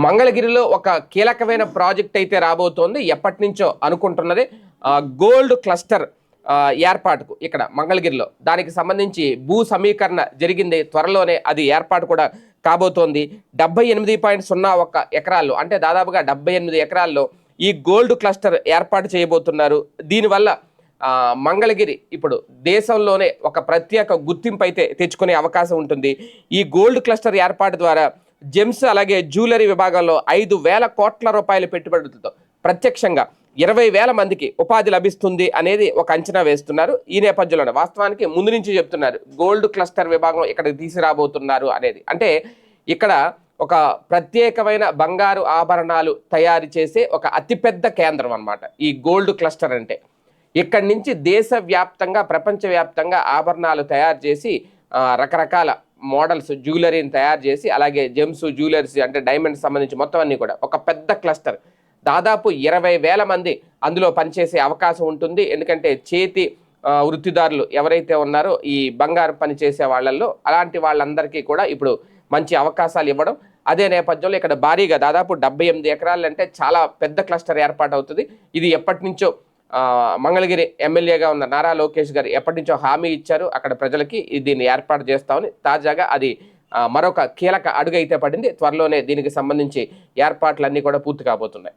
మంగళగిరిలో ఒక కీలకమైన ప్రాజెక్ట్ అయితే రాబోతోంది. ఎప్పటి నుంచో అనుకుంటున్నది గోల్డ్ క్లస్టర్ ఏర్పాటుకు ఇక్కడ మంగళగిరిలో. దానికి సంబంధించి భూ సమీకరణ జరిగింది. త్వరలోనే అది ఏర్పాటు కూడా కాబోతోంది. డెబ్బై ఎనిమిది పాయింట్ సున్నా ఒక ఎకరాల్లో అంటే దాదాపుగా డెబ్బై ఎనిమిది ఎకరాల్లో ఈ గోల్డ్ క్లస్టర్ ఏర్పాటు చేయబోతున్నారు. దీనివల్ల మంగళగిరి ఇప్పుడు దేశంలోనే ఒక ప్రత్యేక గుర్తింపు అయితే తెచ్చుకునే అవకాశం ఉంటుంది. ఈ గోల్డ్ క్లస్టర్ ఏర్పాటు ద్వారా జెమ్స్ అలాగే జ్యువెలరీ విభాగంలో ఐదు వేల కోట్ల రూపాయల పెట్టుబడులతో ప్రత్యక్షంగా ఇరవై వేల మందికి ఉపాధి లభిస్తుంది అనేది ఒక అంచనా వేస్తున్నారు. ఈ నేపథ్యంలోనే వాస్తవానికి ముందు నుంచి చెప్తున్నారు గోల్డ్ క్లస్టర్ విభాగం ఇక్కడికి తీసుకురాబోతున్నారు అనేది. అంటే ఇక్కడ ఒక ప్రత్యేకమైన బంగారు ఆభరణాలు తయారు చేసే ఒక అతిపెద్ద కేంద్రం అన్నమాట ఈ గోల్డ్ క్లస్టర్ అంటే. ఇక్కడి నుంచి దేశవ్యాప్తంగా ప్రపంచవ్యాప్తంగా ఆభరణాలు తయారు చేసి రకరకాల మోడల్స్ జ్యువెలరీని తయారు చేసి అలాగే జెమ్స్ జ్యువెలర్స్ అంటే డైమండ్ సంబంధించి మొత్తం అన్ని కూడా. ఒక పెద్ద క్లస్టర్. దాదాపు ఇరవై వేల మంది అందులో పనిచేసే అవకాశం ఉంటుంది. ఎందుకంటే చేతి వృత్తిదారులు ఎవరైతే ఉన్నారో ఈ బంగారు పని చేసే వాళ్ళల్లో అలాంటి వాళ్ళందరికీ కూడా ఇప్పుడు మంచి అవకాశాలు ఇవ్వడం. అదే నేపథ్యంలో ఇక్కడ భారీగా దాదాపు డెబ్బై ఎనిమిది ఎకరాలు అంటే చాలా పెద్ద క్లస్టర్ ఏర్పాటు అవుతుంది ఇది ఎప్పటి నుంచో మంగళగిరి ఎమ్మెల్యేగా ఉన్న నారా లోకేష్ గారు ఎప్పటి నుంచో హామీ ఇచ్చారు. అక్కడ ప్రజలకి దీన్ని ఏర్పాటు చేస్తామని. తాజాగా అది మరొక కీలక అడుగు అయితే పడింది. త్వరలోనే దీనికి సంబంధించి ఏర్పాట్లన్నీ కూడా పూర్తి కాబోతున్నాయి.